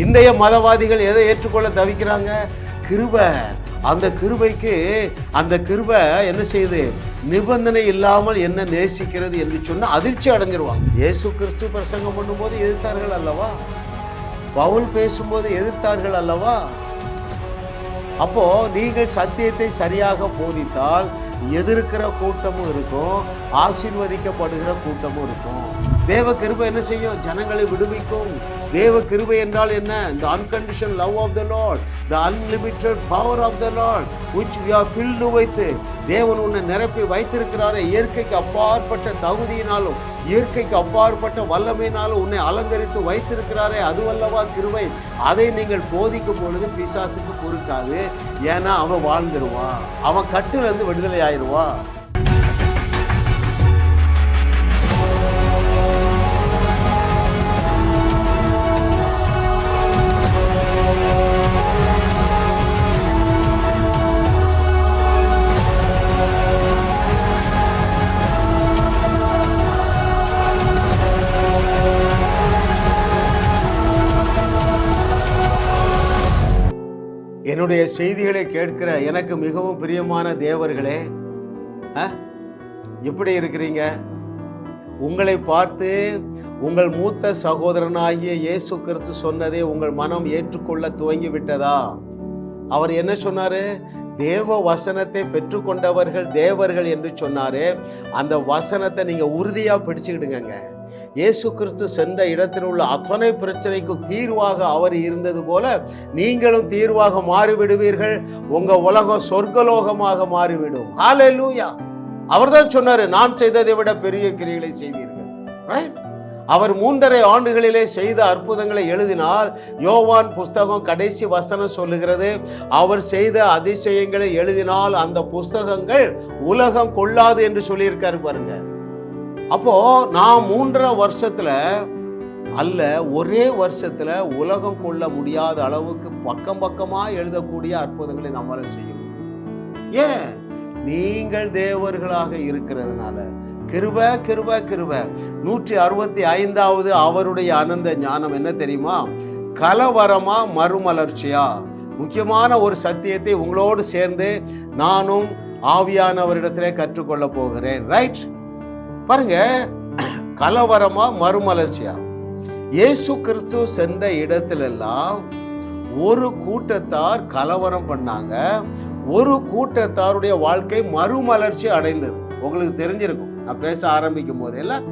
இன்றைய மதவாதிகள் எதை ஏற்றுக்கொள்ள தவிக்கிறாங்க? கிருபை. அந்த கிருபைக்கு அந்த கிருபை என்ன செய்யுது? நிபந்தனை இல்லாமல் என்ன நேசிக்கிறது என்று சொன்னால் அதிர்ச்சி அடைஞ்சிருவாங்க. இயேசு கிறிஸ்து பிரசங்கம் பண்ணும்போது எதிர்த்தார்கள் அல்லவா? பவுல் பேசும்போது எதிர்த்தார்கள் அல்லவா? அப்போ நீங்கள் சத்தியத்தை சரியாக போதித்தால் எதிர்க்கிற கூட்டமும் இருக்கும் ஆசீர்வதிக்கப்படுகிற கூட்டமும் இருக்கும். தேவ கிருபை என்ன செய்யும்? ஜனங்களை விடுவிக்கும். தேவ கிருபை என்றால் என்ன? The unconditional love of the Lord the unlimited power of the Lord which we are filled வைத்து தேவன் உன்னை நிரப்பி வைத்திருக்கிறாரே. இயற்கைக்கு அப்பாற்பட்ட தகுதியினாலும் இயற்கைக்கு அப்பாற்பட்ட வல்லமையினாலும் உன்னை அலங்கரித்து வைத்திருக்கிறாரே. அதுவல்லவா கிருபை? அதை நீங்கள் போதிக்கும் பொழுது பிசாசுக்கு பொறுக்காது. ஏன்னா அவன் வாழ்ந்துருவான். அவன் கட்டுலேருந்து விடுதலை ஆயிடுவான் என்னுடைய செய்திகளை கேட்கிற எனக்கு மிகவும் பிரியமான தேவர்களே ஆ? எப்படி இருக்கிறீங்க? உங்களை பார்த்து உங்கள் மூத்த சகோதரனாகிய இயேசு கிறிஸ்து சொன்னதை உங்கள் மனம் ஏற்றுக்கொள்ள துவங்கி விட்டதா அவர் என்ன சொன்னாரு? தேவ வசனத்தை பெற்றுக்கொண்டவர்கள் தேவர்கள் என்று சொன்னாரு. அந்த வசனத்தை நீங்க உறுதியா பிடிச்சுக்கிடுங்க இயேசு கிறிஸ்து சென்ற இடத்தில் உள்ள அத்தனை பிரச்சனைக்கும் தீர்வாக அவர் இருந்தது போல நீங்களும் தீர்வாக மாறிவிடுவீர்கள். உங்க உலகம் சொர்க்கலோகமாக மாறிவிடும். அவர் அவர்தான் சொன்னாரு நான் செய்ததை விட பெரிய கிரிகளை செய்வீர்கள். ரைட் அவர் மூன்றரை ஆண்டுகளிலே செய்த அற்புதங்களை எழுதினால் யோவான் புஸ்தகம் கடைசி வசனம் சொல்லுகிறது அவர் செய்த அதிசயங்களை எழுதினால் அந்த புஸ்தகங்கள் உலகம் கொள்ளாது என்று சொல்லியிருக்காரு பாருங்க. அப்போ நான் மூன்றரை வருஷத்துல அல்ல ஒரே வருஷத்துல உலகம் கொள்ள முடியாத அளவுக்கு பக்கம் பக்கமா எழுதக்கூடிய அற்புதங்களை நம்மளால செய்யும் ஏன்? நீங்கள் தேவர்களாக இருக்கிறதுனால. கிருப கிருப கிருப. நூற்றி அறுபத்தி ஐந்தாவது அவருடைய அனந்த ஞானம் என்ன தெரியுமா? கலவரமா மறுமலர்ச்சியா? முக்கியமான ஒரு சத்தியத்தை உங்களோடு சேர்ந்து நானும் ஆவியானவரிடத்திலே கற்றுக்கொள்ள போகிறேன். ரைட் பாருங்க கலவரமா மறுமலர்ச்சியா இயேசு கிறிஸ்து சென்ற இடத்திலெல்லாம் ஒரு கூட்டத்தார் கலவரம் பண்ணாங்க. ஒரு கூட்டத்தாருடைய வாழ்க்கை மறுமலர்ச்சி அடைந்தது. உங்களுக்கு தெரிஞ்சிருக்கும். நான் பேச ஆரம்பிக்கும் போதெல்லாம்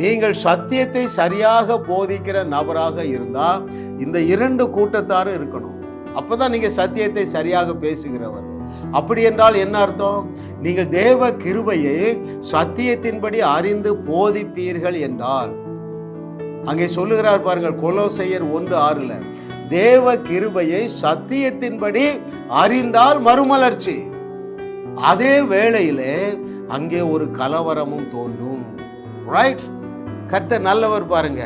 நீங்கள் சத்தியத்தை சரியாக போதிக்கிற நபராக இருந்தால் இந்த இரண்டு கூட்டத்தாரும் இருக்கணும். அப்போதான் நீங்கள் சத்தியத்தை சரியாக பேசுகிறவர். அப்படி என்றால் என்ன அர்த்தம்? நீங்கள் தேவ கிருபையை சத்தியத்தின்படி அறிந்து போதிப்பீர்கள் என்றால். அங்கே சொல்லுகிறார் பாருங்கள் கொலோசையர் ஒன்று ஆறுல தேவ கிருபையை சத்தியத்தின்படி அறிந்தால் மறுமலர்ச்சி. அதே வேளையிலே அங்கே ஒரு கலவரமும் தோன்றும். ரைட் கர்த்தர் நல்லவர் பாருங்க.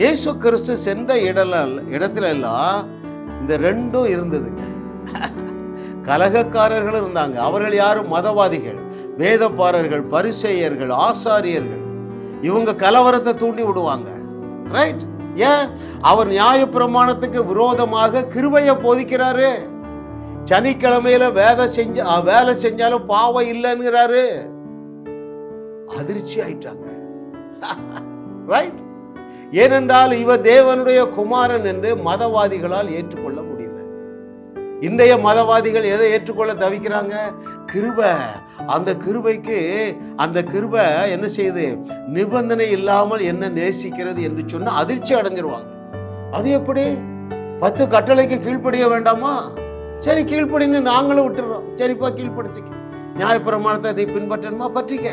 இயேசு கிறிஸ்து சென்ற இடல இடத்துல எல்லாம் இந்த ரெண்டும் இருந்ததுங்க. கலகக்காரர்கள் இருந்தாங்க. அவர்கள் யாரும் மதவாதிகள் வேதப்பாரர்கள் பரிசெயர்கள் ஆசாரியர்கள். இவங்க கலவரத்தை தூண்டி விடுவாங்க. ரைட் ஏன்? அவர் நியாயப்பிரமாணத்துக்கு விரோதமாக கிருபையை போதிக்கிறாரு. சனிக்கிழமையில வேலை செஞ்ச வேலை செஞ்சாலும் பாவம் இல்லைங்கிறாரு. அதிர்ச்சி ஆயிட்டாங்க. ரைட் ஏனென்றால் இவர் தேவனுடைய குமாரன் என்று மதவாதிகளால் ஏற்றுக்கொள்ள இன்றைய மதவாதிகள் எதை ஏற்றுக்கொள்ள தவிக்கிறாங்க? கிருபை. அந்த கிருபைக்கு அந்த கிருபை என்ன செய்யுது? நிபந்தனை இல்லாமல் என்ன நேசிக்கிறது என்று சொன்னால் அதிர்ச்சி அடைஞ்சிருவாங்க. அது எப்படி? பத்து கட்டளைக்கு கீழ்ப்படிய வேண்டாமா? சரி கீழ்ப்படின்னு நாங்களும் விட்டுறோம். சரிப்பா கீழ்ப்படுத்திக்க. நியாயப்பிரமாணத்தை நீ பின்பற்றணுமா? பற்றிக்க.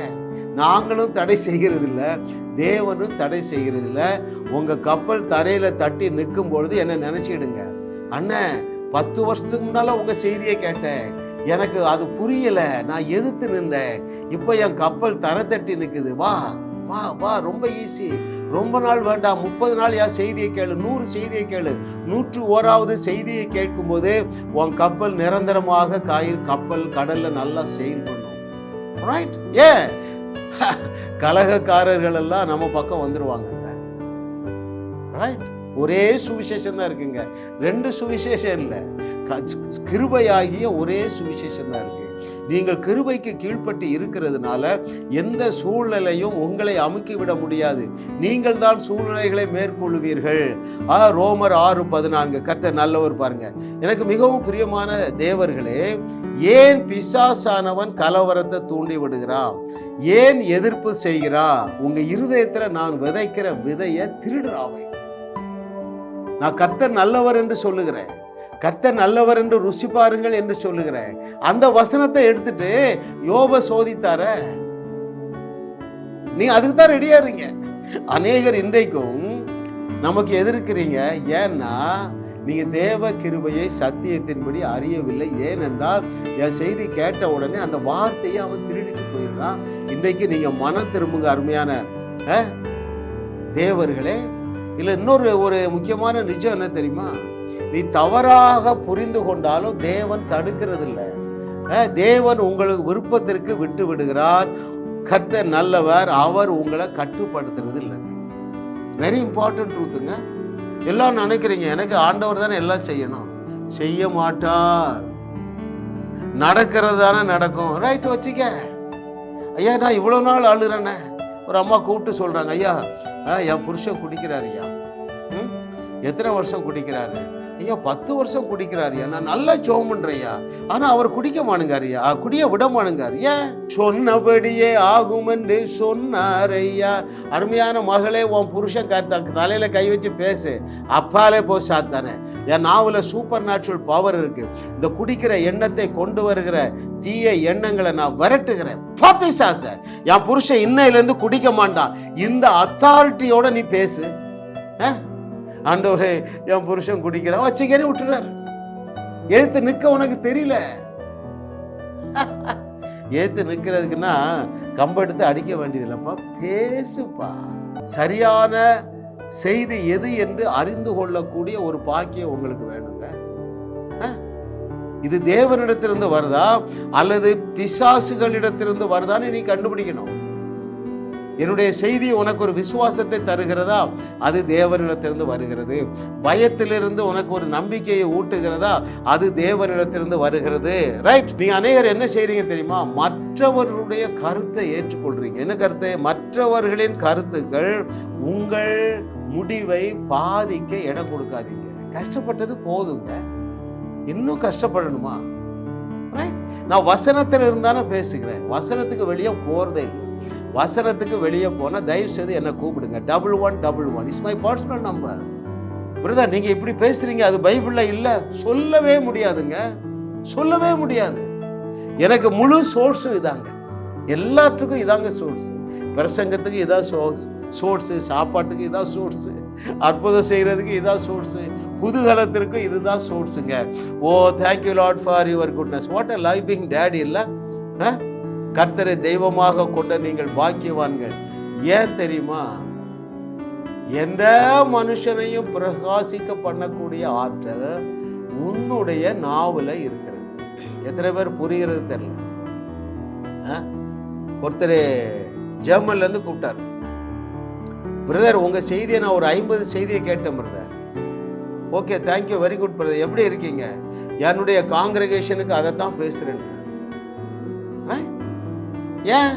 நாங்களும் தடை செய்கிறதில்ல. தேவனும் தடை செய்கிறது இல்லை உங்கள் கப்பல் தரையில் தட்டி நிற்கும் பொழுது என்ன நினச்சிடுங்க? அண்ணன் பத்து வருஷத்துக்கு முன்னால உங்க செய்தியை கேட்டேன். எனக்கு அது புரியல. நான் எதிர்த்து நின்றேன். இப்போ என் கப்பல் தரத்தட்டி தட்டி வா வா வா ரொம்ப ஈஸி ரொம்ப நாள் வேண்டாம். முப்பது நாள் யார் செய்தியை கேளு. நூறு செய்தியை கேளு. நூற்று ஓராவது செய்தியை கேட்கும்போது உன் கப்பல் நிரந்தரமாக காயில் கப்பல் கடல்ல நல்லா செயல் பண்ணும். ரைட் ஏ கலகக்காரர்கள் எல்லாம் நம்ம பக்கம் வந்துருவாங்க. ரைட் ஒரே சுவிசேஷம் தான் இருக்குங்க. ரெண்டு சுவிசேஷம் இல்லை. கிருபையாகிய ஒரே சுவிசேஷம் தான் இருக்கு. நீங்கள் கிருபைக்கு கீழ்ப்பட்டு இருக்கிறதுனால எந்த சூழ்நிலையும் உங்களை அமுக்கி விட முடியாது. நீங்கள் தான் சூழ்நிலைகளை மேற்கொள்வீர்கள். ஆ ரோமர் ஆறு பதினான்கு. கர்த்தர் நல்லவர் பாருங்க. எனக்கு மிகவும் பிரியமான தேவர்களே ஏன் பிசாசானவன் கலவரத்தை தூண்டி விடுகிறான்? ஏன் எதிர்ப்பு செய்கிறான்? உங்க இருதயத்துல நான் விதைக்கிற விதைய திருடுறாவை நான் கர்த்தர் நல்லவர் என்று சொல்லுகிறேன். கர்த்தர் நல்லவர் என்று ருசி பாருங்கள் என்று சொல்லுகிறேன். அந்த வசனத்தை எடுத்துட்டு யோப சோதித்தார. நீ அதுக்கு தான் ரெடியா இருங்க அநேகர் இன்றைக்கும் நமக்கு எதிர்க்கிறீங்க. ஏன்னா நீங்க தேவ கிருபையை சத்தியத்தின்படி அறியவில்லை. ஏனென்றால் என் செய்தி கேட்ட உடனே அந்த வார்த்தையை அவன் திருடிட்டு போயிடுறான். இன்றைக்கு நீங்க மனம் திரும்புங்க அருமையான தேவர்களே. இதில் இன்னொரு ஒரு முக்கியமான நிஜம் என்ன தெரியுமா? நீ தவறாக புரிந்து கொண்டாலும் தேவன் தடுக்கிறது இல்லை தேவன் உங்களுக்கு விருப்பத்திற்கு விட்டு விடுகிறார். கர்த்தர் நல்லவர் அவர் உங்களை கட்டுப்படுத்துறது இல்லை வெரி இம்பார்ட்டன்ட் ட்ரூத்துங்க எல்லாம் நினைக்கிறீங்க எனக்கு ஆண்டவர் தானே எல்லாம் செய்யணும். செய்ய மாட்டார். நடக்கிறது தானே நடக்கும். ரைட் வச்சுக்க. ஐயா நான் இவ்வளோ நாள் அழுகிறேன்னே ஒரு அம்மா கூப்பிட்டு சொல்கிறாங்க ஐயா ஆ, என் புருஷன் குடிக்கிறார் ஐயா ம்? எத்தனை வருஷம் குடிக்கிறாரு ஐயா பத்து வருஷம் குடிக்கிறாருயா நான் நல்லா ஜோம் பண்றேயா ஆனா அவர் குடிக்க மானுங்காரியா குடிய விட மானுங்கார் ஏன்? சொன்னபடியே ஆகும் என்று சொன்னார் ஐயா. அருமையான மகளே உன் புருஷன் க- தலையில கை வச்சு பேசு. அப்பாலே போ சாத்தானே. என் நாவல சூப்பர் நேச்சுரல் பவர் இருக்கு. இந்த குடிக்கிற எண்ணத்தை கொண்டு வருகிற தீய எண்ணங்களை நான் விரட்டுகிறேன். பாப்பிசாச என் புருஷன் இன்னையிலேருந்து குடிக்க மாட்டான். இந்த அத்தாரிட்டியோட நீ பேசு. ஆ? ஆண்டவரே என் புருஷன் குடிக்கிறான். வச்சுக்கறி விட்டுறாரு. ஏத்து நிக்க உனக்கு தெரியல. ஏத்து நிக்கிறதுக்குன்னா கம்பெடுத்து அடிக்க வேண்டியதில்லைப்பா. பேசுப்பா. சரியான செய்தி எது என்று அறிந்து கொள்ளக்கூடிய ஒரு பாக்கியம் உங்களுக்கு வேணுங்க. ஆ? இது தேவனிடத்திலிருந்து வருதா? அல்லது பிசாசுகளிடத்திலிருந்து வருதான்னு நீ கண்டுபிடிக்கணும். என்னுடைய செய்தி உனக்கு ஒரு விசுவாசத்தை தருகிறதா? அது தேவனிடத்திலிருந்து வருகிறது. பயத்திலிருந்து உனக்கு ஒரு நம்பிக்கையை ஊட்டுகிறதா? அது தேவனிடத்திலிருந்து வருகிறது. ரைட் நீங்க அநேகர் என்ன செய்றீங்க தெரியுமா? மற்றவர்களுடைய கருத்தை ஏற்றுக்கொள்றீங்க. என்ன கருத்து? மற்றவர்களின் கருத்துக்கள் உங்கள் முடிவை பாதிக்க இடம் கொடுக்காதீங்க. கஷ்டப்பட்டது போதுங்க. இன்னும் கஷ்டப்படணுமா? ரைட் நான் வசனத்தில் இருந்தாலும் பேசுகிறேன். வசனத்துக்கு வெளியே போறதே இல்லை. வசனத்துக்கு வெளியே போனால் தயவு செய்து என்னை கூப்பிடுங்க. Double one double one is my personal number brother நீங்கள் இப்படி பேசுறீங்க அது பைபிளில் இல்லை. சொல்லவே முடியாதுங்க. சொல்லவே முடியாது. எனக்கு முழு சோர்ஸும் இதாங்க. எல்லாத்துக்கும் இதாங்க சோர்ஸ் பிரசங்கத்துக்கு இதான் சோர்ஸ் சோர்ஸு சாப்பாட்டுக்கு இதான் சோர்ஸு அற்புதம் செய்கிறதுக்கு இதான் சோர்ஸு குதூகலத்திற்கு இதுதான் சோர்ஸுங்க ஓ thank you lot for your goodness what a living daddy இல்லை? ஆ கர்த்தரை தெய்வமாக கொண்ட நீங்கள் பாக்கியவான்கள். ஏன் தெரியுமா? எந்த மனுஷனையும் பிரகாசிக்க பண்ணக்கூடிய ஆற்றல் உன்னுடைய நாவல இருக்கிறது. எத்தனை பேர் புரிகிறது தெரியல. ஒருத்தர் ஜெர்மன்ல இருந்து கூப்பிட்டார். பிரதர் உங்க செய்தியை நான் ஒரு ஐம்பது செய்தியை கேட்டேன் brother. Okay thank you very good brother. எப்படி இருக்கீங்க? என்னுடைய காங்கிரகேஷனுக்கு அதைத்தான் பேசுறேன். ஏன்?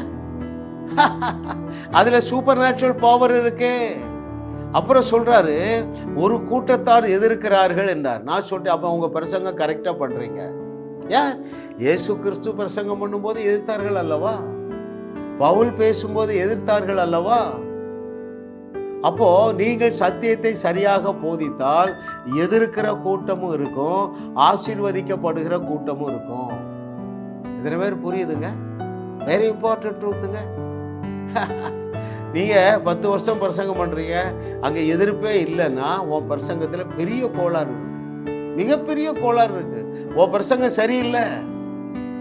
அதுல சூப்பர் நேச்சுரல் பவர் இருக்கு. அப்புறம் சொல்றாரு ஒரு கூட்டத்தார் எதிர்க்கிறார்கள் என்றார். நான் சொல்லிட்டு அப்ப உங்க பிரசங்கம் கரெக்டா பண்றீங்க. ஏன்? இயேசு கிறிஸ்து பிரசங்கம் பண்ணும்போது எதிர்த்தார்கள் அல்லவா? பவுல் பேசும்போது எதிர்த்தார்கள் அல்லவா? அப்போ நீங்கள் சத்தியத்தை சரியாக போதித்தால் எதிர்க்கிற கூட்டமும் இருக்கும் ஆசீர்வதிக்கப்படுகிற கூட்டமும் இருக்கும். இத்தனை பேர் புரியுதுங்க? வெரி இம்பார்ட்டன்ட் ட்ரூத்துங்க நீங்க பத்து வருஷம் பிரசங்கம் பண்றீங்க. அங்க எதிர்ப்பே இல்லைன்னா உன் பிரசங்கத்துல பெரிய கோளாறு இருக்கு. மிகப்பெரிய கோளாறு இருக்கு. உன் பிரசங்கம் சரியில்லை.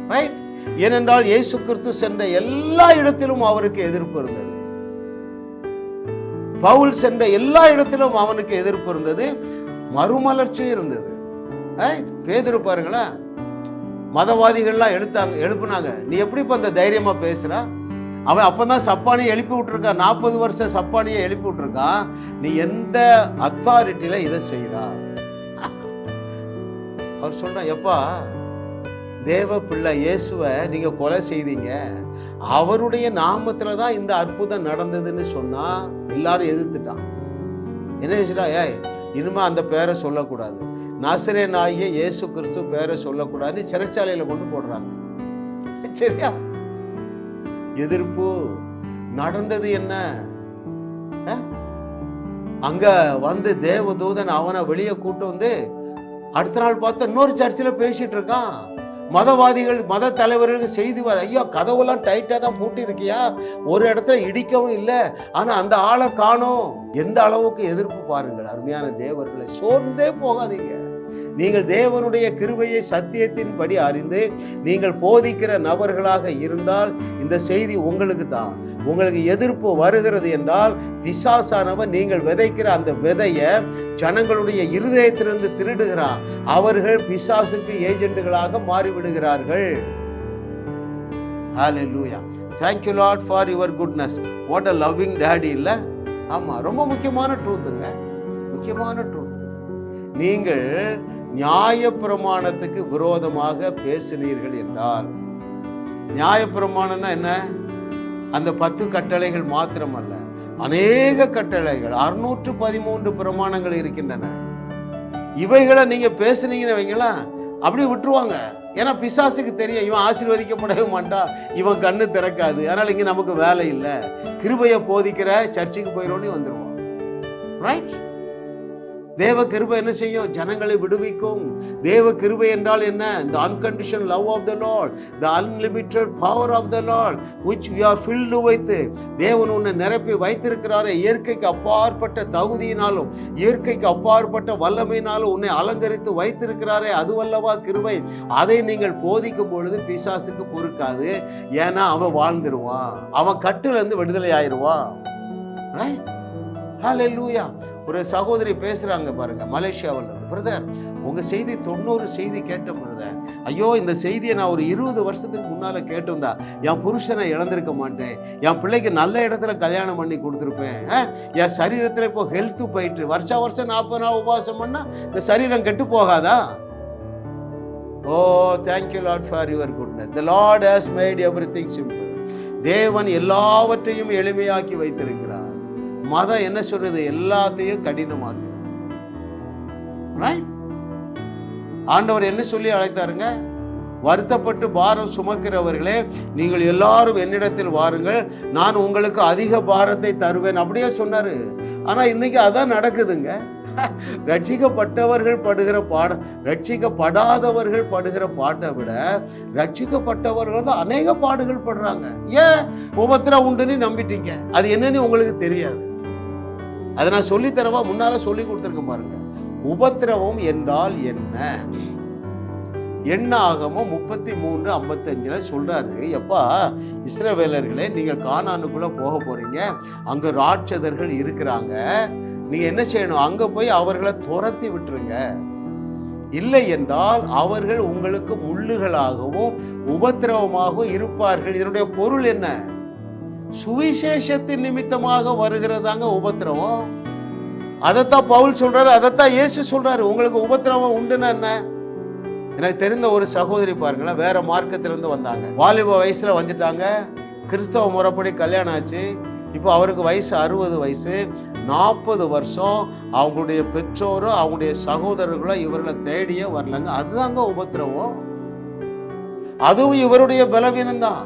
ரைட் ஏனென்றால் இயேசு கிறிஸ்து சென்ற எல்லா இடத்திலும் அவருக்கு எதிர்ப்பு இருந்தது. பவுல் சென்ற எல்லா இடத்திலும் அவனுக்கு எதிர்ப்பு இருந்தது. மறுமலர்ச்சி இருந்தது. ரைட் பேதுரு பாருங்களேன். மதவாதிகள்லாம் எடுத்தாங்க எழுப்புனாங்க. நீ எப்படி இப்போ அந்த தைரியமாக பேசுகிற அவன் அப்பதான் சப்பானியை எழுப்பி விட்டுருக்கான். நாற்பது வருஷம் சப்பானியை எழுப்பி விட்டுருக்கான். நீ எந்த அத்தாரிட்டியில் இதை செய்கிறா அவர் சொல்கிறான் எப்பா தேவ பிள்ளை இயேசுவை நீங்கள் கொலை செய்தீங்க. அவருடைய நாமத்தில் தான் இந்த அற்புதம் நடந்ததுன்னு சொன்னால் எல்லாரும் எதிர்த்துட்டான். என்ன செய்யறா ஏய் இனிமே அந்த பேரை சொல்லக்கூடாது. நாசிரியன் ஆகிய இயேசு கிறிஸ்து பேரை சொல்லக்கூடாதுன்னு சிறைச்சாலையில கொண்டு போடுறாங்க. சரியா? எதிர்ப்பு நடந்தது என்ன? அங்க வந்து தேவதூதன் அவனை வெளியே கூட்டு வந்து அடுத்த நாள் பார்த்தா இன்னொரு சர்ச்சில் பேசிட்டு இருக்கான். மதவாதிகள் மத தலைவர்களுக்கு செய்தி வர ஐயோ கதவுலாம் டைட்டாக தான் பூட்டி இருக்கியா ஒரு இடத்துல இடிக்கவும் இல்லை. ஆனால் அந்த ஆளை காணும். எந்த அளவுக்கு எதிர்ப்பு பாருங்கள் அருமையான தேவர்களை. சோர்ந்தே போகாதீங்க. நீங்கள் தேவனுடைய கிருபையை சத்தியத்தின்படி அறிந்து நீங்கள் போதிக்கிற நபர்களாக இருந்தால் இந்த செய்தி உங்களுக்கு தான். உங்களுக்கு எதிர்ப்பு வருகிறது என்றால் பிசாசானவன் நீங்கள் விதைக்கிற அந்த விதைய ஜனங்களுடைய இருதயத்திலிருந்து திருடுகிறார் அவர்கள் பிசாசுக்கு ஏஜென்ட்டுகளாக மாறிவிடுகிறார்கள். ஹalleluya thank you lord for your goodness. What a loving daddy இல்ல? ஆமா ரொம்ப முக்கியமான ட்ரூத்துங்க முக்கியமான ட்ரூத் நீங்கள் நியாயப்பிரமாணத்துக்கு விரோதமாக பேசினீர்கள் என்றால் நியாயப்பிரமாணம்னா என்ன? அந்த பத்து கட்டளைகள் மாத்திரமல்ல. அநேக கட்டளைகள் அறுநூற்று பதிமூன்று பிரமாணங்கள் இருக்கின்றன. இவைகளை நீங்க பேசுனீங்கன்னு வைங்களா அப்படி விட்டுருவாங்க. ஏன்னா பிசாசுக்கு தெரியும் இவன் ஆசீர்வதிக்கப்படவே மாட்டான் இவன் கண்ணு திறக்காது. அதனால இங்க நமக்கு வேலை இல்லை. கிருபையை போதிக்கிற சர்ச்சுக்கு போயிடணும்னு வந்துடுவான் ரைட் தேவ கிருபை என்ன செய்யும்? ஜனங்களை விடுவிக்கும். தேவ கிருபை என்றால் என்ன? The unconditional love of the Lord the unlimited power of the Lord which we are filled வைத்து தேவன் உன்னை நிரப்பி வைத்திருக்கிறாரே. இயற்கைக்கு அப்பாற்பட்ட தகுதியினாலும் இயற்கைக்கு அப்பாற்பட்ட வல்லமையினாலும் உன்னை அலங்கரித்து வைத்திருக்கிறாரே. அதுவல்லவா கிருபை? அதை நீங்கள் போதிக்கும் பொழுது பிசாசுக்கு பொறுக்காது. ஏன்னா அவன் வாழ்ந்துருவான். அவன் கட்டுலேருந்து விடுதலை ஆயிடுவான் ரைட் ஹalleluya ஒரு சகோதரி பேசுகிறாங்க பாருங்க மலேசியாவில் இருந்து. பிரதர் உங்கள் செய்தி தொண்ணூறு செய்தி கேட்டேன் பிரதர் ஐயோ இந்த செய்தியை நான் ஒரு இருபது வருஷத்துக்கு முன்னால் கேட்டிருந்தா என் புருஷனை இழந்திருக்க மாட்டேன். என் பிள்ளைக்கு நல்ல இடத்துல கல்யாணம் பண்ணி கொடுத்துருப்பேன். என் சரீரத்தில் இப்போ ஹெல்த்து போயிட்டு வருஷா வருஷம் நாற்பது நாள் உபவாசம் பண்ணால் இந்த சரீரம் கெட்டு போகாதா? ஓ thank you Lord for your goodness the Lord has made everything simple தேவன் எல்லாவற்றையும் எளிமையாக்கி வைத்திருக்கிறார். மதம் என்ன சொல்றது? எல்லாத்தையும் கடினமாக்கு ஆண்டவர் என்ன சொல்லி அழைத்தாருங்க? வருத்தப்பட்டு பாரம் சுமக்கிறவர்களே நீங்கள் எல்லாரும் என்னிடத்தில் வாருங்கள். நான் உங்களுக்கு அதிக பாரத்தை தருவேன். அப்படியே சொன்னாரு. ஆனா இன்னைக்கு அதான் நடக்குதுங்க. ரட்சிக்கப்பட்டவர்கள் படுகிற பாட ரட்சிக்கப்படாதவர்கள் படுகிற பாட்டை விட ரட்சிக்கப்பட்டவர்கள் தான் அநேக பாடுகள் படுறாங்க. ஏன்? உபத்திரம் உண்டுன்னு நம்பிட்டீங்க. அது என்னன்னு உங்களுக்கு தெரியாது. அதை நான் சொல்லித்தரவா? முன்னால சொல்லி கொடுத்துருக்கேன் பாருங்க. உபத்திரவம் என்றால் என்ன? எண்ணாகமோ முப்பத்தி மூன்று ஐம்பத்தஞ்சுல சொல்றாரு. எப்பா இஸ்ரவேலர்களே நீங்கள் கானானுக்குள்ள போக போறீங்க. அங்க ராட்சதர்கள் இருக்கிறாங்க. நீங்க என்ன செய்யணும்? அங்க போய் அவர்களை துரத்தி விட்டுருங்க. இல்லை என்றால் அவர்கள் உங்களுக்கு முள்ளுகளாகவும் உபத்திரவமாகவும் இருப்பார்கள். இதனுடைய பொருள் என்ன? சுவிசேஷத்தின் நிமித்தமாக வருகிறதாங்க உபத்திரவம். அதைத்தான் பவுல் சொல்றாரு அதைத்தான் இயேசு சொல்றாரு உங்களுக்கு உபத்திரவம் உண்டுன்னா என்ன? எனக்கு தெரிந்த ஒரு சகோதரி பாருங்களேன் வேற மார்க்கத்திலிருந்து வந்தாங்க. வாலிப வயசுல வந்துட்டாங்க. கிறிஸ்தவ முறைப்படி கல்யாணம் ஆச்சு. இப்போ அவருக்கு வயசு அறுபது வயசு. நாற்பது வருஷம். அவங்களுடைய பெற்றோரும் அவங்களுடைய சகோதரர்களும் இவர்களை தேடியே வரலங்க. அதுதாங்க உபத்திரவம். அதுவும் இவருடைய பலவீனம் தான்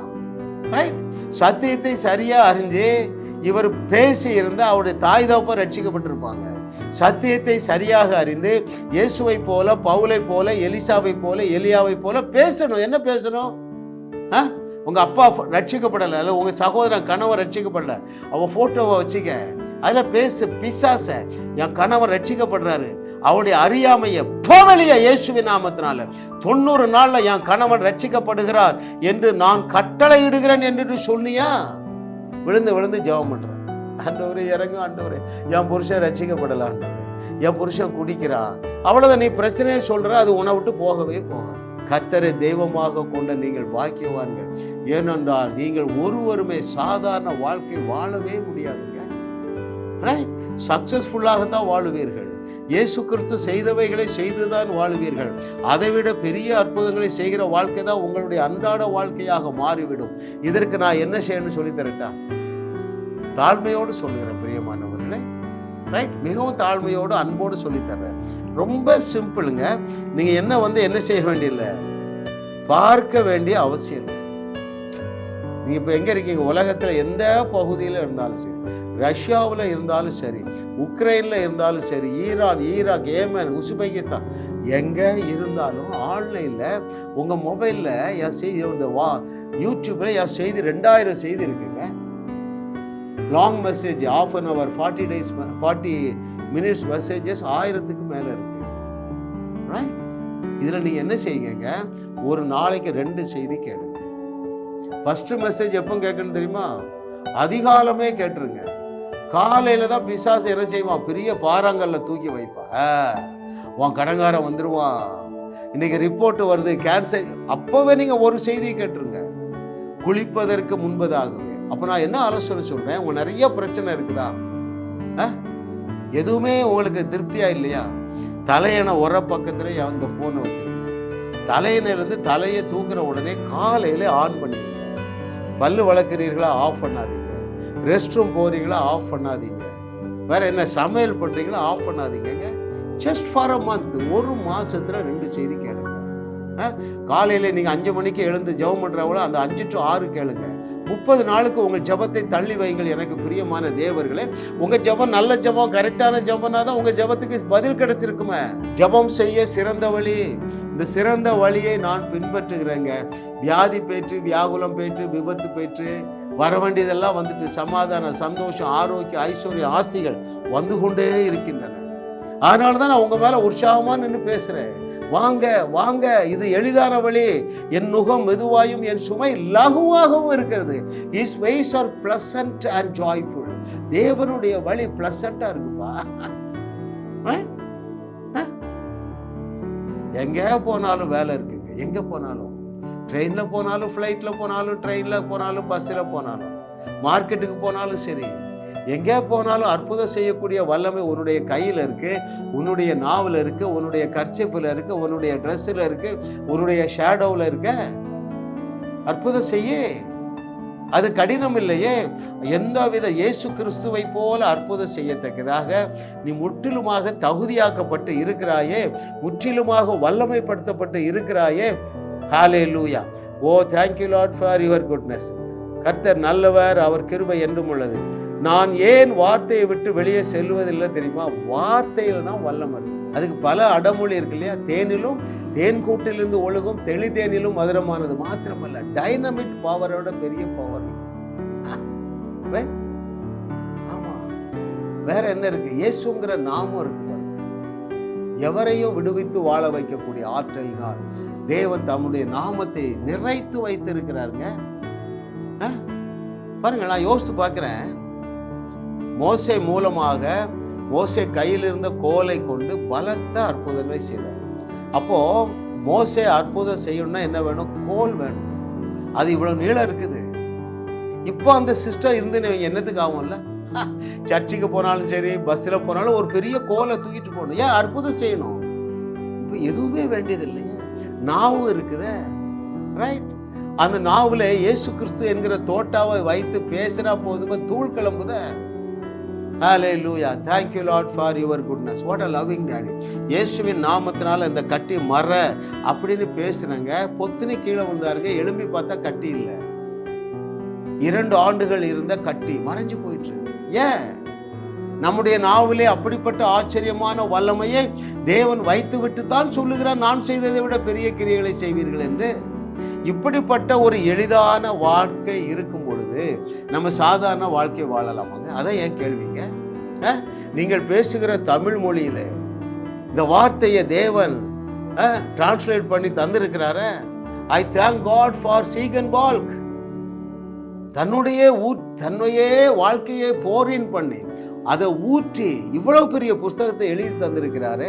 ரைட் சத்தியத்தை சரியா அறிஞ்சு இவர் பேசி இருந்து அவருடைய தாய் தப்ப ரட்சிக்கப்பட்டிருப்பாங்க. சத்தியத்தை சரியாக அறிந்து இயேசுவை போல பவுலை போல எலிசாவை போல எலியாவை போல பேசணும். என்ன பேசணும்? ஆ? உங்க அப்பா ரட்சிக்கப்படலை. அல்ல உங்க சகோதரன் கணவன் ரட்சிக்கப்படல. அவன் போட்டோவை வச்சுக்க. அதில் பேசு பிசாச. என் கணவர் ரட்சிக்கப்படுறாரு. அவருடைய அறியாமைய போவலிய இயேசுவின் நாமத்தினால. தொண்ணூறு நாள்ல என் கணவன் ரட்சிக்கப்படுகிறார் என்று நான் கட்டளை இடுகிறேன் என்று சொன்னியா? விழுந்து விழுந்து ஜெபம் பண்றேன் ஆண்டவரே இறங்கும் ஆண்டவரே. என் புருஷன் ரட்சிக்கப்படலாம் என் புருஷன் குடிக்கிறான் அவ்வளவுதான் நீ பிரச்சனையை சொல்ற அது உன்னை விட்டு போகவே போகும் கர்த்தரை தெய்வமாக கொண்ட நீங்கள் பாக்கியவான்கள். ஏனென்றால் நீங்கள் ஒருவருமே சாதாரண வாழ்க்கை வாழவே முடியாதுங்க. சக்சஸ்ஃபுல்லாக தான் வாழுவீர்கள். இயேசு கிறிஸ்து செய்தவைகளை செய்துதான் வாழ்வீர்கள். அதைவிட பெரிய அற்புதங்களை செய்கிற வாழ்க்கை தான் உங்களுடைய அன்றாட வாழ்க்கையாக மாறிவிடும். இதற்கு நான் என்ன செய்யணும்னு சொல்லி தரட்டா? தாழ்மையோடு சொல்லுகிறேன் பிரியமானவர்களே ரைட் மிகவும் தாழ்மையோடு அன்போடு சொல்லித்தர்றேன் ரொம்ப சிம்பிளுங்க. நீங்க என்ன வந்து என்ன செய்ய வேண்டியதில்லை? பார்க்க வேண்டிய அவசியம் நீங்கள் நீங்க இப்போ எங்க இருக்கீங்க? உலகத்துல எந்த பகுதியில் இருந்தாலும் சரி. ரஷ்யாவில் இருந்தாலும் சரி உக்ரைனில் இருந்தாலும் சரி ஈரான் ஈராக் ஏமன் உஸ்பெகிஸ்தான் எங்கே இருந்தாலும் ஆன்லைனில் உங்கள் மொபைலில் என் செய்தி இந்த வா யூடியூப்பில் என் செய்தி ரெண்டாயிரம் செய்தி இருக்குங்க. Long message of an hour forty days forty minutes messages ஆயிரத்துக்கு மேலே இருக்கு. ரைட் இதில் நீங்கள் என்ன செய்யுங்க ஒரு நாளைக்கு ரெண்டு செய்தி கேளுங்க. ஃபஸ்ட்டு மெசேஜ் எப்போ கேட்கணும் தெரியுமா? அதிகாலமே கேட்டுருங்க. காலையில தான் பிசாசு என்ன செய்வான் பெரிய பாறாங்கல்ல தூக்கி வைப்பான் ஆ, உன் கடங்காரன் வந்துடுவான் இன்னைக்கு ரிப்போர்ட் வருது கேன்சர் அப்பவே நீங்க ஒரு செய்தியை கேட்டுருங்க. குளிப்பதற்கு முன்பதாகவே. அப்ப நான் என்ன ஆலோசனை சொல்றேன்? உங்க நிறைய பிரச்சனை இருக்குதா? ஆ? எதுவுமே உங்களுக்கு திருப்தியா இல்லையா? தலையணை உர பக்கத்துல அந்த போனை வச்சிருங்க தலையணையிலேருந்து தலையை தூக்குற உடனே காலையில ஆன் பண்ணிடுங்க. பல்லு வளர்க்குறீர்களா? ஆஃப் பண்ணாதீங்க. ரெஸ்ட் ரூம் போகிறீங்களா ஆஃப் பண்ணாதீங்க. வேற என்ன சமையல் பண்ணுறீங்களா ஆஃப் பண்ணாதீங்க ஜஸ்ட் ஃபார் அ மந்த் ஒரு மாதத்தில் ரெண்டு செய்தி கேளுங்க. காலையில் நீங்கள் அஞ்சு மணிக்கு எழுந்து ஜெபம் பண்ணுறவங்கள அந்த அஞ்சு டு ஆறு கேளுங்க. முப்பது நாளுக்கு உங்கள் ஜெபத்தை தள்ளி வைங்கள் எனக்கு பிரியமான தேவர்களே. உங்கள் ஜெபம் நல்ல ஜெபம் கரெக்டான ஜெபம்னா தான் உங்கள் ஜெபத்துக்கு பதில் கிடைச்சிருக்குமே. ஜெபம் செய்ய சிறந்த வழி. இந்த சிறந்த வழியை நான் பின்பற்றுகிறேங்க. வியாதி பேற்று வியாகுலம் பேற்று விபத்து பேற்று வர வேண்டியதெல்லாம் வந்துட்டு சமாதானம் சந்தோஷம் ஆரோக்கியம் ஐஸ்வர்யம் ஆஸ்திகள் வந்து கொண்டே இருக்கின்றன. அதனால தான் நான் உங்கள் மேலே உற்சாகமாக நின்று பேசுகிறேன் வாங்க வாங்க இது எளிதான வழி. என் நுகம் மெதுவாயும் என் சுமை லகுவாகவும் இருக்கிறது. His ways are pleasant and joyful தேவனுடைய வழி பிளசண்டா இருக்குப்பா. Right? எங்க போனாலும் வேலை இருக்குங்க. எங்க போனாலும். ட்ரெயினில் போனாலும் ஃப்ளைட்டில் போனாலும் ட்ரெயினில் போனாலும் பஸ்ஸில் போனாலும் மார்க்கெட்டுக்கு போனாலும் சரி எங்கே போனாலும் அற்புதம் செய்யக்கூடிய வல்லமை உன்னுடைய கையில் இருக்குது உன்னுடைய நாவில் இருக்குது உன்னுடைய கர்ச்சிஃபில் இருக்குது உன்னுடைய ட்ரெஸ்ஸில் இருக்குது உன்னுடைய ஷேடோவில் இருக்க அற்புதம் செய்ய. அது கடினம் இல்லையே. எந்த வித இயேசு கிறிஸ்துவை போல அற்புதம் செய்யத்தக்கதாக நீ முற்றிலுமாக தகுதியாக்கப்பட்டு இருக்கிறாயே முற்றிலுமாக வல்லமைப்படுத்தப்பட்டு இருக்கிறாயே hallelujah oh thank you lot for your goodness கர்த்தர் நல்லவர் அவர் கிருபை என்றும் உள்ளது. நான் ஏன் வார்த்தையை விட்டு வெளியே செல்வதில்லை தெரியுமா? வார்த்தையில தான் வல்லமர் அதுக்கு பல அடமொழி இருக்கு இல்லையா? தேனிலும் தேன் கூட்டிலிருந்து ஒழுகும் தெளி தேனிலும் மதுரமானது மாத்திரமல்ல. டைனமிக் பவரோட பெரிய பவர் ஆமா. வேற என்ன இருக்கு? இயேசுங்கிற நாமம் இருக்கு எவரையும் விடுவித்து வாழ வைக்கக்கூடிய ஆற்றலினால். தேவன் தம்முடைய நாமத்தை நிறைத்து வைத்திருக்கிறாருங்க. ஆ? பாருங்க நான் யோசித்து பார்க்குறேன். மோசை மூலமாக மோசை கையில் இருந்த கோலை கொண்டு பலத்த அற்புதங்களை செய்தார். அப்போ மோசை அற்புதம் செய்யணும்னா என்ன வேணும்? கோல் வேணும். அது இவ்வளவு நீளம் இருக்குது. இப்போ அந்த சிஸ்டம் இருந்து நீங்க என்னத்துக்கு ஆகும்ல சர்ச்சுக்கு போனாலும் சரி பஸ்ஸில் போனாலும் ஒரு பெரிய கோலை தூக்கிட்டு போகணும். ஏன்? அற்புதம் செய்யணும். இப்போ எதுவுமே வேண்டியது இல்லையா நாவும் இருக்குதே ரைட் அந்த நாவுல இயேசு கிறிஸ்து என்கிற தோட்டாவை வைத்து பேசினா போதுமே தூள் கிளம்புதே. Hallelujah thank you lot for your goodness what a loving daddy இயேசுவின் நாமத்தினால இந்த கட்டி மற அப்படின்னு பேசுனாங்க. பொத்துனி கீழே விழுந்தாருங்க. எழும்பி பார்த்தா கட்டி இல்லை. இரண்டு ஆண்டுகள் இருந்த கட்டி. மறைஞ்சு போயிட்டு ஏன்? நம்முடைய நாவிலே அப்படிப்பட்ட ஆச்சரியமான வல்லமையை தேவன் வைத்து விட்டு தான் சொல்லுகிறார் நான் செய்ததை விட பெரிய கிரியைகளை செய்வீர்கள் என்று. இப்படிப்பட்ட ஒரு எளிதான வாழ்க்கை இருக்கும் பொழுது நம்ம சாதாரண வாழ்க்கை வாழலாமாங்க? அதான் ஏன் கேள்விங்க? நீங்கள் பேசுகிற தமிழ் மொழியில இந்த வார்த்தையை தேவன் டிரான்ஸ்லேட் பண்ணி தந்திருக்கிறார. I thank God for Ziegenbalg தன்னுடைய ஊ தன்னையே வாழ்க்கையை போரின் பண்ணி அதை ஊற்றி இவ்வளவு பெரிய புஸ்தகத்தை எழுதி தந்திருக்கிறாரு.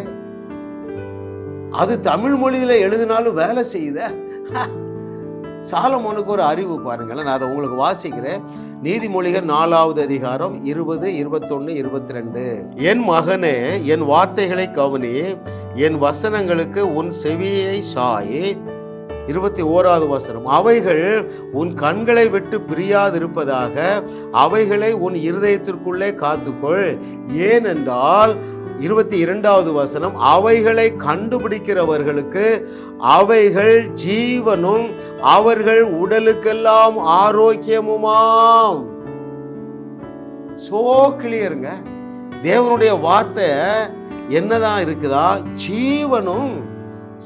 அது தமிழ் மொழியில எழுதினாலும் வேலை செய்யுத? சாலமோனுக்கு ஒரு அறிவு பாருங்களேன். நான் அதை உங்களுக்கு வாசிக்கிறேன். நீதிமொழிகள் நாலாவது அதிகாரம் இருபது இருபத்தொன்னு இருபத்தி ரெண்டு என் மகனே என் வார்த்தைகளை கவனி. என் வசனங்களுக்கு உன் செவியை சாய். இருபத்தி ஓராவது வசனம் அவைகள் உன் கண்களை விட்டு பிரியாதிருப்பதாக அவைகளை உன் இருதயத்திற்குள்ளே காத்துக்கொள். ஏனென்றால் இருபத்தி இரண்டாவது வசனம் அவைகளை கண்டுபிடிக்கிறவர்களுக்கு அவைகள் ஜீவனும் அவர்கள் உடலுக்கெல்லாம் ஆரோக்கியமுமாம். சோ கிளியருங்க தேவனுடைய வார்த்தை என்னதான் இருக்குதா? ஜீவனும்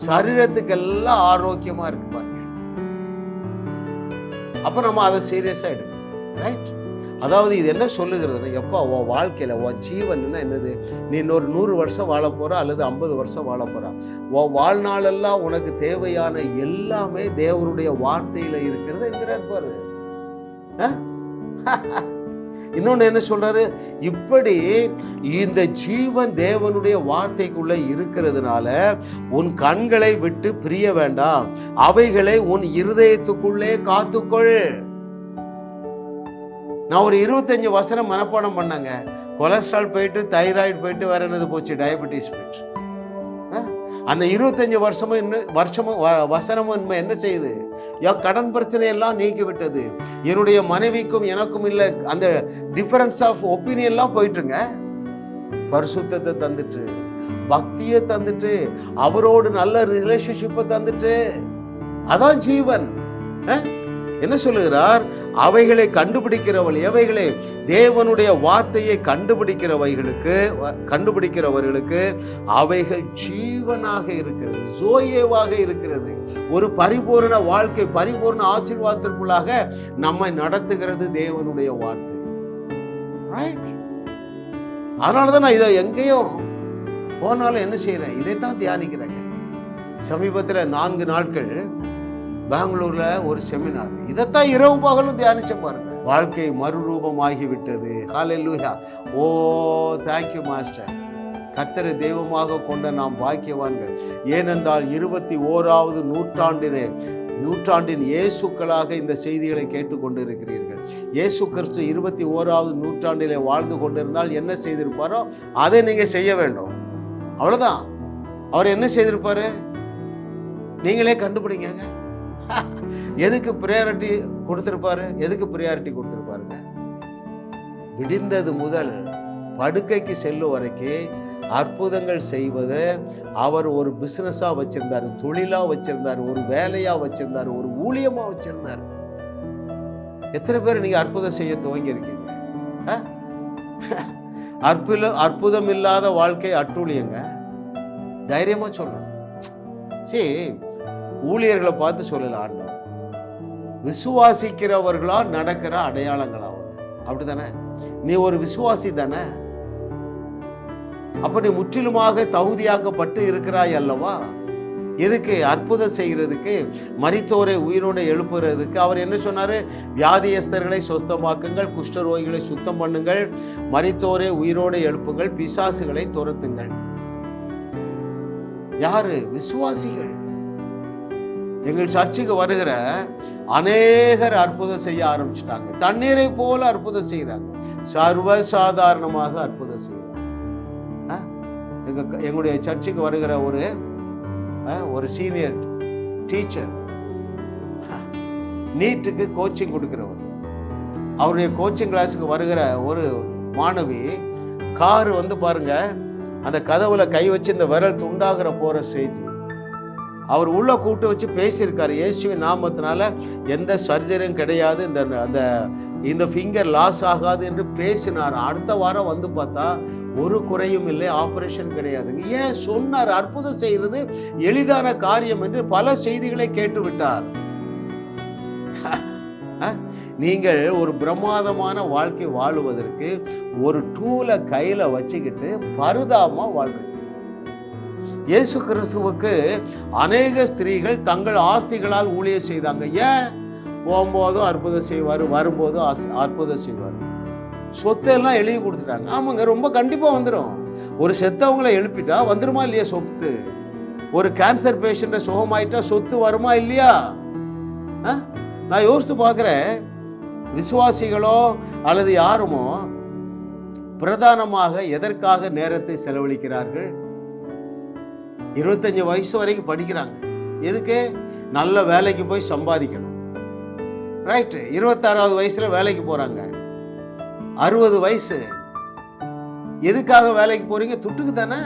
சரீரத்துக்கெல்லாம் ஆரோக்கியமா இருக்கு பாருங்க. அப்ப நம்ம அதை சீரியஸா எடுக்கணும் ரைட் அதாவது இது என்ன சொல்லுகிறதுனா எப்போ உன் வாழ்க்கையில் உன் ஜீவன்னா என்னது? நீ இன்னொரு நூறு வருஷம் வாழ போற அல்லது ஐம்பது வருஷம் வாழ போற? உன் வாழ்நாளெல்லாம் உனக்கு தேவையான எல்லாமே தேவனுடைய வார்த்தையில் இருக்கிறது என்கிறார் பாரு. இன்னொன்று என்ன சொல்கிறாரு இப்படி இந்த ஜீவன் தேவனுடைய வார்த்தைக்குள்ளே இருக்கிறதுனால உன் கண்களை விட்டு பிரிய வேண்டாம். அவைகளை உன் இருதயத்துக்குள்ளே காத்துக்கொள். நான் ஒரு இருபத்தஞ்சு வசனம் மனப்பாடம் பண்ணேங்க. கொலஸ்ட்ரால் போயிட்டு தைராய்டு போயிட்டு வேற என்னது போச்சு? டயபெட்டிஸ் போயிட்டு. அந்த இருபத்தஞ்சு வருஷமும் என்ன வருஷமும் வசனமும் என்ன செய்யுது? என் கடன் பிரச்சனையெல்லாம் நீக்கிவிட்டது. என்னுடைய மனைவிக்கும் எனக்கும் இல்லை அந்த டிஃபரன்ஸ் ஆஃப் ஒப்பீனியன்லாம் போயிட்டுருங்க பரிசுத்தத்தை தந்துட்டு பக்தியை தந்துட்டு அவரோடு நல்ல ரிலேஷன்ஷிப்பை தந்துட்டு அதான் ஜீவன். என்ன சொல்லுகிறார்? அவைகளை கண்டுபிடிக்கிறவள் எவைகளை? தேவனுடைய வார்த்தையை கண்டுபிடிக்கிறவைகளுக்கு கண்டுபிடிக்கிறவர்களுக்கு அவைகள் ஜீவனாக இருக்கிறது ஜோயேவாக இருக்கிறது. ஒரு பரிபூர்ண வாழ்க்கை பரிபூர்ண ஆசீர்வாதத்திற்குள்ளாக நம்மை நடத்துகிறது தேவனுடைய வார்த்தை. அதனாலதான் நான் இதை எங்கேயும் போனாலும் என்ன செய்யறேன் இதைத்தான் தியானிக்கிறேன். சமீபத்தில் நான்கு நாட்கள் பெங்களூர்ல ஒரு செமினார் இதைத்தான் இரவு பகலும் தியானிச்சு பாருங்க. வாழ்க்கை மறுரூபமாகிவிட்டது. விட்டது ஓ தேங்க்யூ மாஸ்டர் கர்த்தரை தெய்வமாக கொண்ட நாம் பாக்கியவான்கள். ஏனென்றால் இருபத்தி ஓராவது நூற்றாண்டினே நூற்றாண்டின் இயேசுக்களாக இந்த செய்திகளை கேட்டுக்கொண்டிருக்கிறீர்கள். இயேசு கிறிஸ்து இருபத்தி ஓராவது நூற்றாண்டிலே வாழ்ந்து கொண்டிருந்தால் என்ன செய்திருப்பாரோ அதை நீங்கள் செய்ய வேண்டும். அவ்வளோதான் அவர் என்ன செய்திருப்பாரு? நீங்களே கண்டுபிடிங்க. எதுக்கு ப்ரையாரிட்டி கொடுத்துருப்பாரு? எதுக்கு ப்ரையாரிட்டி கொடுத்துருப்பாருங்க? விடிந்தது முதல் படுக்கைக்கு செல்லும் வரைக்கும் அற்புதங்கள் செய்வதை அவர் ஒரு பிஸ்னஸாக வச்சிருந்தார் தொழிலாக வச்சிருந்தார் ஒரு வேலையாக வச்சிருந்தார் ஒரு ஊழியமாக வச்சிருந்தார். எத்தனை பேர் நீங்க அற்புதம் செய்ய துவங்கி இருக்கீங்க அற்புதம் அற்புதம் இல்லாத வாழ்க்கை அட்டூழியங்க. தைரியமா சொல்லணும் சரி ஊழியர்களை பார்த்து சொல்லல ஆண்டவர். விசுவாசிக்கிறவர்களா நடக்கிற அடையாளங்களாகும் அப்படித்தானே? நீ ஒரு விசுவாசி தானே? அப்ப நீ முற்றிலுமாக தகுதியாக்கப்பட்டு இருக்கிறாய் அல்லவா? எதுக்கு அற்புதம் செய்கிறதுக்கு மறித்தோரை உயிரோடு எழுப்புறதுக்கு? அவர் என்ன சொன்னாரு? வியாதியஸ்தர்களை சொஸ்தமாக்குங்கள் குஷ்டரோகிகளை சுத்தம் பண்ணுங்கள் மறித்தோரை உயிரோடு எழுப்புங்கள் பிசாசுகளை துரத்துங்கள். யாரு? விசுவாசிகள். எங்கள் சர்ச்சுக்கு வருகிற அநேகர் அற்புதம் செய்ய ஆரம்பிச்சிட்டாங்க. தண்ணீரை போல அற்புதம் செய்யறாங்க சர்வசாதாரணமாக அற்புதம் செய்யறாங்க எங்க எங்களுடைய சர்ச்சுக்கு வருகிற ஒரு ஒரு சீனியர் டீச்சர் நீட்டுக்கு கோச்சிங் கொடுக்கிறவர். அவருடைய கோச்சிங் கிளாஸுக்கு வருகிற ஒரு மாணவி கார் வந்து பாருங்க அந்த கதவுல கை வச்சு இந்த விரல் துண்டாகிற போற ஸ்டேஜ். அவர் உள்ள கூப்பிட்டு வச்சு பேசியிருக்காரு. இயேசுவின் நாமத்தினால எந்த சர்ஜரியும் கிடையாது. இந்த அந்த இந்த ஃபிங்கர் லாஸ் ஆகாது என்று பேசினார். அடுத்த வாரம் வந்து பார்த்தா ஒரு குறையும் இல்லை ஆபரேஷன் கிடையாதுங்க. ஏன் சொன்னார்? அற்புதம் செய்கிறது எளிதான காரியம் என்று பல செய்திகளை கேட்டு விட்டார் நீங்கள் ஒரு பிரமாதமான வாழ்க்கை வாழுவதற்கு ஒரு டூலை கையில வச்சுக்கிட்டு பருதாமா வாழ்றீங்க. இயேசு கிறிஸ்துவுக்கு அநேக ஸ்திரீகள் தங்கள் ஆஸ்திகளால் ஊழிய செய்தாங்க. ஏன்? போகும்போதும் அற்புதம் செய்வார் வரும்போதும் அற்புதம் செய்வார். சொத்தெல்லாம் எழுதி கொடுத்துட்டாங்க. ஆமாங்க ரொம்ப கண்டிப்பாக வந்துடும் ஒரு செத்தவங்களை எழுப்பிட்டா வந்துருமா இல்லையா சொத்து? ஒரு கேன்சர் பேஷண்ட்டை சுகமாயிட்டா சொத்து வருமா இல்லையா? ஆ? நான் யோசித்து பார்க்குறேன். விசுவாசிகளோ அல்லது யாருமோ பிரதானமாக எதற்காக நேரத்தை செலவழிக்கிறார்கள்? இருபத்தஞ்சு வயசு வரைக்கும் படிக்கிறாங்க. எதுக்கு? நல்ல வேலைக்கு போய் சம்பாதிக்கணும். ரைட்டு இருபத்தாறாவது வயசுல வேலைக்கு போறாங்க. அறுபது வயசு. எதுக்காக வேலைக்கு போறீங்க? துட்டுக்கு தானே.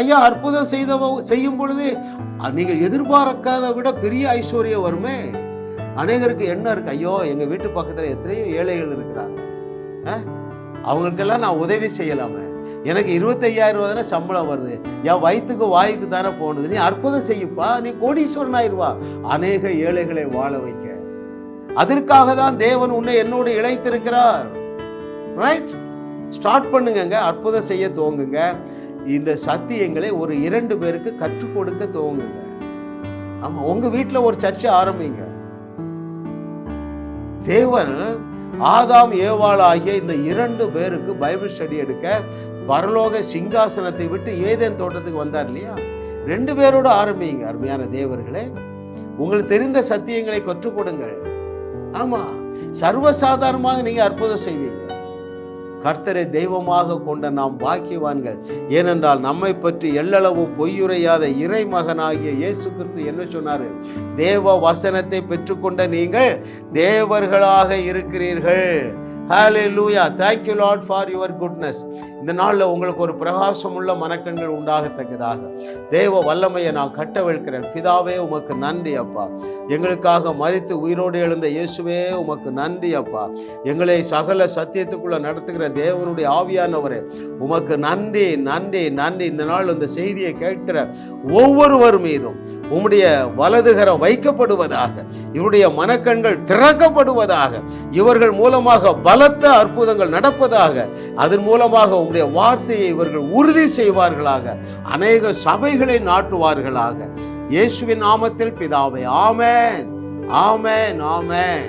ஐயா அற்புதம் செய்த செய்யும் பொழுது நீங்க நீங்கள் எதிர்பார்க்காத விட பெரிய ஐஸ்வர்யம் வருமே. அநேகருக்கு என்ன இருக்கு. ஐயோ எங்க வீட்டு பக்கத்துல எத்தனையோ ஏழைகள் இருக்கிறாங்க. அவங்களுக்கெல்லாம் நான் உதவி செய்யலாமே. எனக்கு இருபத்தையாயிரம் ரூபா தானே சம்பளம் வருது. என் வயிற்றுக்கு வாய்க்கு தானே போனது. நீ அற்புதம் செய்யுப்பா. நீ கோடீஸ்வரன் ஆயிருவா அநேக ஏழைகளை வாழ வைக்க. அதற்காக தான் தேவன் உன்னை என்னோடு இழைத்திருக்கிறார் ரைட் ஸ்டார்ட் பண்ணுங்கங்க. அற்புதம் செய்ய துவங்குங்க. இந்த சத்தியங்களை ஒரு இரண்டு பேருக்கு கற்றுக் கொடுக்க துவங்குங்க. ஆமா உங்க வீட்டுல ஒரு சர்ச்சை ஆரம்பிங்க. தேவன் ஆதாம் ஏவாள் ஆகிய இந்த இரண்டு பேருக்கு பைபிள் ஸ்டடி எடுக்க பரலோக சிங்காசனத்தை விட்டு ஏதேன் தோட்டத்துக்கு வந்தார் இல்லையா? ரெண்டு பேரோட ஆரம்பிங்க அருமையான தேவர்களே. உங்களுக்கு தெரிந்த சத்தியங்களை கற்றுக் கொடுங்கள். ஆமா சர்வசாதாரணமாக நீங்க அற்புதம் செய்வீங்க. கர்த்தரை தெய்வமாக கொண்ட நாம் பாக்கியவான்கள். ஏனென்றால் நம்மை பற்றி எள்ளளவும் பொய்யுரையாத இறைமகனாகிய இயேசு கிறிஸ்து என்ன சொன்னாரு? தேவ வசனத்தை பெற்றுக்கொண்ட நீங்கள் தேவர்களாக இருக்கிறீர்கள். Hallelujah thank you lord for your goodness இந்த நாளில் உங்களுக்கு ஒரு பிரகாசம் உள்ள மனக்கண்கள் உண்டாகத்தக்கதாக. தேவ வல்லமையை நான் கட்டவிழ்க்கிறேன். பிதாவே உமக்கு நன்றி அப்பா. எங்களுக்காக மறித்து உயிரோடு எழுந்த இயேசுவே உமக்கு நன்றி அப்பா. எங்களை சகல சத்தியத்துக்குள்ளே நடத்துகிற தேவனுடைய ஆவியானவரே உமக்கு நன்றி நன்றி நன்றி. இந்த நாள் இந்த செய்தியை கேட்கிற ஒவ்வொருவர் மீதும் உம்முடைய வலதுகரம் வைக்கப்படுவதாக இவருடைய மனக்கண்கள் திறக்கப்படுவதாக இவர்கள் மூலமாக பலத்த அற்புதங்கள் நடப்பதாக அதன் மூலமாக உம்முடைய வார்த்தையை இவர்கள் உறுதி செய்வார்களாக அநேக சபைகளை நாட்டுவார்களாக. இயேசுவின் நாமத்தில் பிதாவே ஆமேன். ஆமேன் ஆமேன்.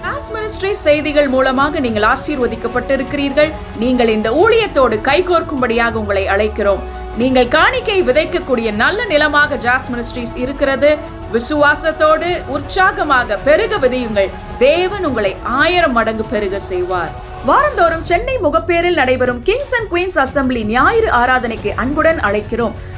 கிளாஸ் மினிஸ்ட்ரி செய்திகள் மூலமாக நீங்கள் ஆசீர்வதிக்கப்பட்டிருக்கிறீர்கள். நீங்கள் இந்த ஊழியத்தோடு கைகோர்க்கும்படியாக உங்களை அழைக்கிறோம். நீங்கள் காணிக்கை விதைக்கக்கூடிய நல்ல நிலமாக ஜாஸ் மினிஸ்ட்ரீஸ் இருக்கிறது. விசுவாசத்தோடு உற்சாகமாக பெருக விதையுங்கள். தேவன் உங்களை ஆயிரம் மடங்கு பெருக செய்வார். வாரந்தோறும் சென்னை முகப்பேரில் நடைபெறும் கிங்ஸ் அண்ட் குயின்ஸ் அசெம்பிளி ஞாயிறு ஆராதனைக்கு அன்புடன் அழைக்கிறோம்.